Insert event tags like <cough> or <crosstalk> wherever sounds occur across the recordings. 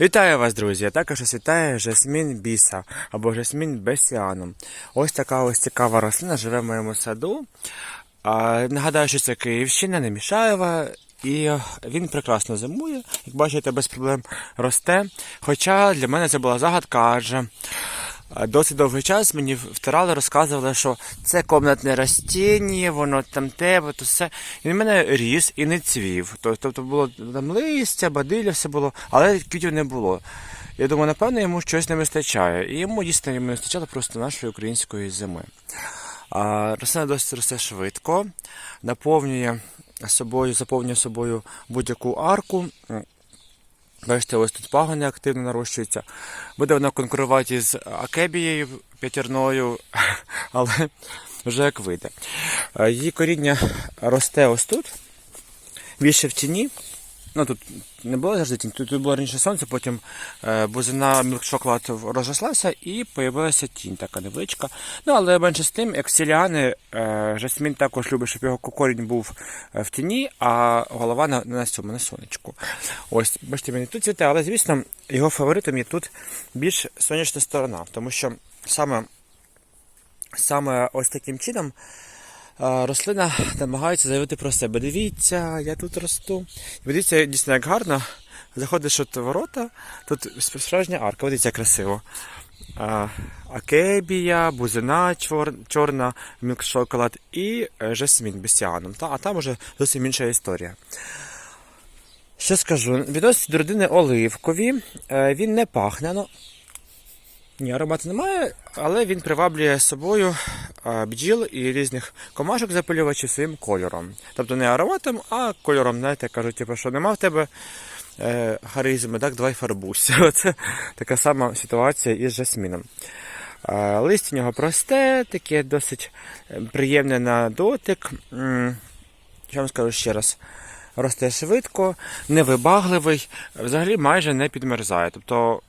Вітаю вас, друзі! Також ось жасмін біса або жасмін бесіаном. Ось така ось цікава рослина живе в моєму саду. А, нагадаю, що це Київщина, Немішаєва. І він прекрасно зимує, як бачите, без проблем росте. Хоча для мене це була загадка, адже досить довгий час мені втирали, розказували, що це комнатне ростіння, воно там те, от все. І в мене ріс і не цвів. Тобто було там листя, бадилля, все було, але квітів не було. Я думаю, напевно, йому щось не вистачає. І йому дійсно не вистачало просто нашої української зими. А, рослина досить росте швидко, наповнює собою, заповнює собою будь-яку арку. Бачите, ось тут пагони активно нарощуються. Буде вона конкурувати з акебією п'ятірною, <laughs> але вже як вийде. Е, Її коріння росте ось тут, більше в тіні. Ну тут не було завжди тінь, тут, було раніше сонце, потім е, бузина мілкшоклад розрослася і з'явилася тінь така невеличка. Ну, але менше з тим, як всі е, жасмін також любить, щоб його корінь був е, в тіні, а голова на, на цьому, на сонечку. Ось, бачите, він тут цвіте, але звісно, його фаворитом є тут більш сонячна сторона, тому що саме, саме ось таким чином. Рослина намагається заявити про себе. Дивіться, я тут росту. І Дивіться, дійсно, як гарно. Заходиш от ворота, тут справжня арка, дивіться, красиво. Акебія, бузина чор, чорна, мілкшоколад і е, жасмін бесіаном. А там уже зовсім інша історія. Що скажу? Відносить до родини оливкові. Е, Він не пахне. Ну, ні, аромату немає, але він приваблює собою бджіл і різних комашок запилювачів своїм кольором. Тобто не ароматом, а кольором, знаєте, кажуть, типу, що нема в тебе е, харизми, так, давай фарбуйся. <laughs> Це така сама ситуація із жасміном. А, лист у нього просте, таке досить е, приємне на дотик. Що вам скажу ще раз? Росте швидко, невибагливий, взагалі майже не підмерзає. Тобто.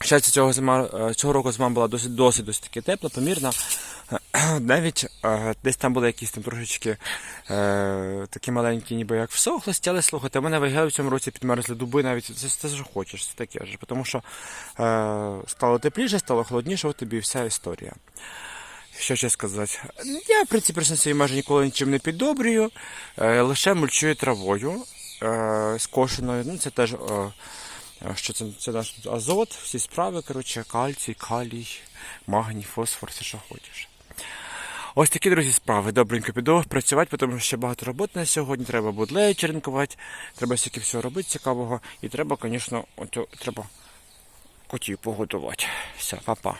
Щастя, цього зима е, цього року зима була досить досить досить таки тепла, помірна. <clears throat> Навіть е, десь там були якісь там трошечки е, такі маленькі, ніби як всохлості, але слухайте, мене вигадали в цьому році підмерзли дуби, навіть це, це що хочеш, це таке ж. Тому що е, стало тепліше, стало холодніше, от тобі вся історія. Що ще сказати? Я, в принципі, собі майже ніколи нічим не піддобрюю, е, лише мульчую травою е, скошеною. Ну, це теж. Е, що це, це наш азот, всі справи, коротше, кальцій, калій, магній, фосфор, все що хочеш. Ось такі, друзі, справи. Добренько піду працювати, тому що ще багато роботи на сьогодні. Треба будлеї черенкувати, треба стільки всього робити цікавого. І треба, звісно, треба котів погодувати. Все, па-па.